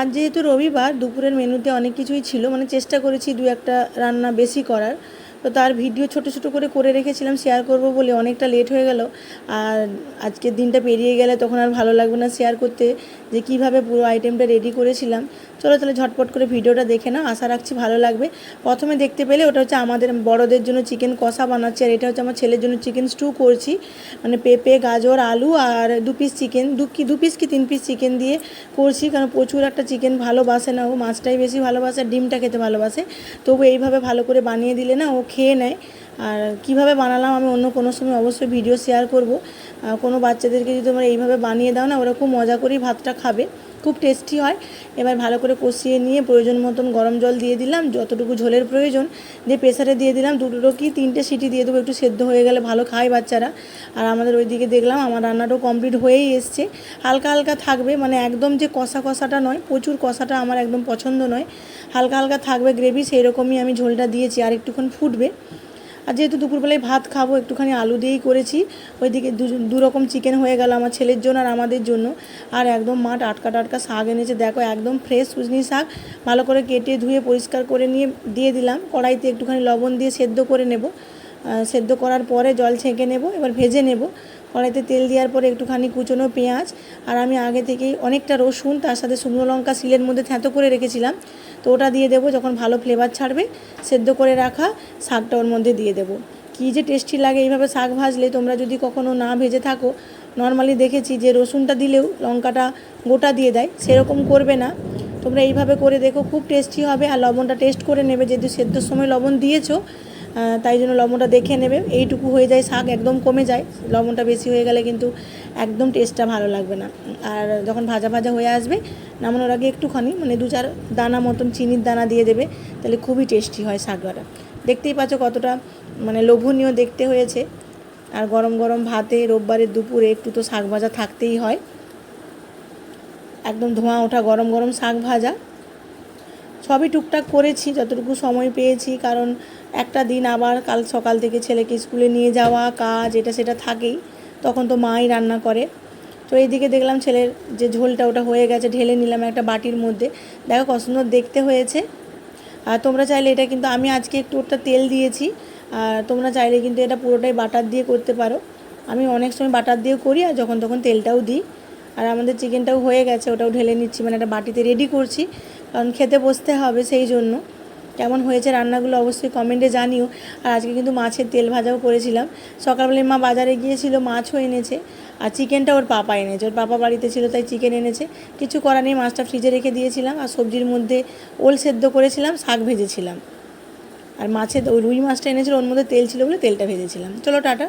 আজ যেহেতু রবিবার, দুপুরের মেনুতে অনেক কিছুই ছিল মানে চেষ্টা করেছি দু একটা রান্না বেশি করার। তো তার ভিডিও ছোট ছোট করে করে রেখেছিলাম শেয়ার করব বলে অনেকটা লেট হয়ে গেল। আর আজকের দিনটা পেরিয়ে গেলে তখন আর ভালো লাগবে না শেয়ার করতে। যে কীভাবে পুরো আইটেমটা রেডি করেছিলাম। চলো তাহলে ঝটপট করে ভিডিওটা দেখে নাও, আশা রাখছি ভালো লাগবে। প্রথমে দেখতে পেলে ওটা হচ্ছে আমাদের বড়দের জন্য চিকেন কষা বানাচ্ছি, আর এটা হচ্ছে আমার ছেলের জন্য চিকেন স্টু করছি। মানে পেঁপে, গাজর, আলু আর দু পিস চিকেন দু কি, দু পিস কি তিন পিস চিকেন দিয়ে করছি, কারণ প্রচুর একটা চিকেন ভালোবাসে না, ও মাছটাই বেশি ভালোবাসে আর ডিমটা খেতে ভালোবাসে। তবু এইভাবে ভালো করে বানিয়ে দিলে না ও খেয়ে নেয়। আর কীভাবে বানালাম আমি অন্য কোনো সময় অবশ্যই ভিডিও শেয়ার করব। কোনো বাচ্চাদেরকে যদি তোমরা এইভাবে বানিয়ে দাও না, ওরা খুব মজা করেই ভাতটা খাবে। খুব টেস্টি হয়। এবার ভালো করে কষিয়ে নিয়ে প্রয়োজন মতন গরম জল দিয়ে দিলাম। যতটুকু ঝোলের প্রয়োজন দিয়ে প্রেসারে দিয়ে দিলাম। দুটো কি তিনটে সিটি দিয়ে দেবো, একটু সেদ্ধ হয়ে গেলে ভালো খায় বাচ্চারা। আর আমাদের ওইদিকে দেখলাম আমার রান্নাটাও কমপ্লিট হয়েই এসছে। হালকা হালকা থাকবে মানে একদম যে কষা কষাটা নয়, প্রচুর কষাটা আমার একদম পছন্দ নয়। হালকা হালকা থাকবে গ্রেভি সেই রকমই আমি ঝোলটা দিয়েছি। আর একটুক্ষণ ফুটবে। আর যেহেতু দুপুরবেলায় ভাত খাব, একটুখানি আলু দিয়েই করেছি। ওইদিকে দু- রকম চিকেন হয়ে গেল আমার ছেলের জন্য আর আমাদের জন্য। আর একদম মাঠ টাটকা টাটকা শাক এনেছে। দেখো, একদম ফ্রেশ সুজনি শাক। ভালো করে কেটে ধুয়ে পরিষ্কার করে নিয়ে দিয়ে দিলাম। কড়াইতে একটুখানি লবণ দিয়ে সেদ্ধ করে নেব। সেদ্ধ করার পরে জল ছেঁকে নেব, এবার ভেজে নেব। কড়াইতে তেল দেওয়ার পরে একটুখানি কুচনো পেঁয়াজ, আর আমি আগে থেকেই অনেকটা রসুন, তার সাথে শুকনো লঙ্কা শিলের মধ্যে থ্যাঁতো করে রেখেছিলাম। তো ওটা দিয়ে দেবো যখন ভালো ফ্লেভার ছাড়বে, সেদ্ধ করে রাখা শাকটা ওর মধ্যে দিয়ে দেবো। কী যে টেস্টি লাগে এইভাবে শাক ভাজলে, তোমরা যদি কখনো না ভেজে থাকো নর্মালি দেখেছি যে রসুনটা দিলেও লঙ্কাটা গোটা দিয়ে দেয়, সেরকম করবে না। তোমরা এইভাবে করে দেখো, খুব টেস্টি হবে, আর লবণটা টেস্ট করে নেবে, যেহেতু সেদ্ধর সময় লবণ দিয়েছ তাই জন্য লবণটা দেখে নেবে। এইটুকু হয়ে যায়, শাক একদম কমে যায়। লবণটা বেশি হয়ে গেলে কিন্তু একদম টেস্টটা ভালো লাগবে না। আর যখন ভাজা ভাজা হয়ে আসবে, নামানোর আগে একটুখানি মানে দু চার দানা মতন চিনির দানা দিয়ে দেবে, তাহলে খুবই টেস্টি হয় শাক শাকটা দেখতেই পাচ্ছ কতটা মানে লোভনীয় দেখতে হয়েছে। আর গরম গরম ভাতে রোববারের দুপুরে একটু তো শাক ভাজা থাকতেই হয়। একদম ধোঁয়া ওঠা গরম গরম শাক ভাজা। সবই টুকটাক করেছি, যতটুকু সময় পেয়েছি, কারণ একটা দিন আবার কাল সকাল থেকে ছেলেকে স্কুলে নিয়ে যাওয়া, কাজ, এটা সেটা থাকেই, তখন তো মাই রান্না করে। তো এইদিকে দেখলাম ছেলের যে ঝোলটা ওটা হয়ে গেছে, ঢেলে নিলাম একটা বাটির মধ্যে। দেখো কত সুন্দর দেখতে হয়েছে। আর তোমরা চাইলে এটা কিন্তু আমি আজকে একটু ওটা তেল দিয়েছি, আর তোমরা চাইলে কিন্তু এটা পুরোটাই বাটার দিয়ে করতে পারো। আমি অনেক সময় বাটার দিয়েও করি আর যখন তখন তেলটাও দিই। আর আমাদের চিকেনটাও হয়ে গেছে, ওটাও ঢেলে নিচ্ছি মানে একটা বাটিতে রেডি করছি। কারণ খেতে বসতে হবে সেই জন্য। কেমন হয়েছে রান্নাগুলো অবশ্যই কমেন্টে জানিও। আর আজকে কিন্তু মাছের তেল ভাজাও করেছিলাম। সকালবেলায় মা বাজারে গিয়েছিল, মাছও এনেছে। আর চিকেনটা ওর পাপা এনেছে। ওর পাপা বাড়িতে ছিল, তাই চিকেন এনেছে। কিছু করার নেই, মাছটা ফ্রিজে রেখে দিয়েছিলাম। আর সবজির মধ্যে ওল সেদ্ধ করেছিলাম, শাক ভেজেছিলাম। আর মাছের ওই রুই মাছটা এনেছিল, ওর মধ্যে তেল ছিল বলে তেলটা ভেজেছিলাম। চলো, টাটা।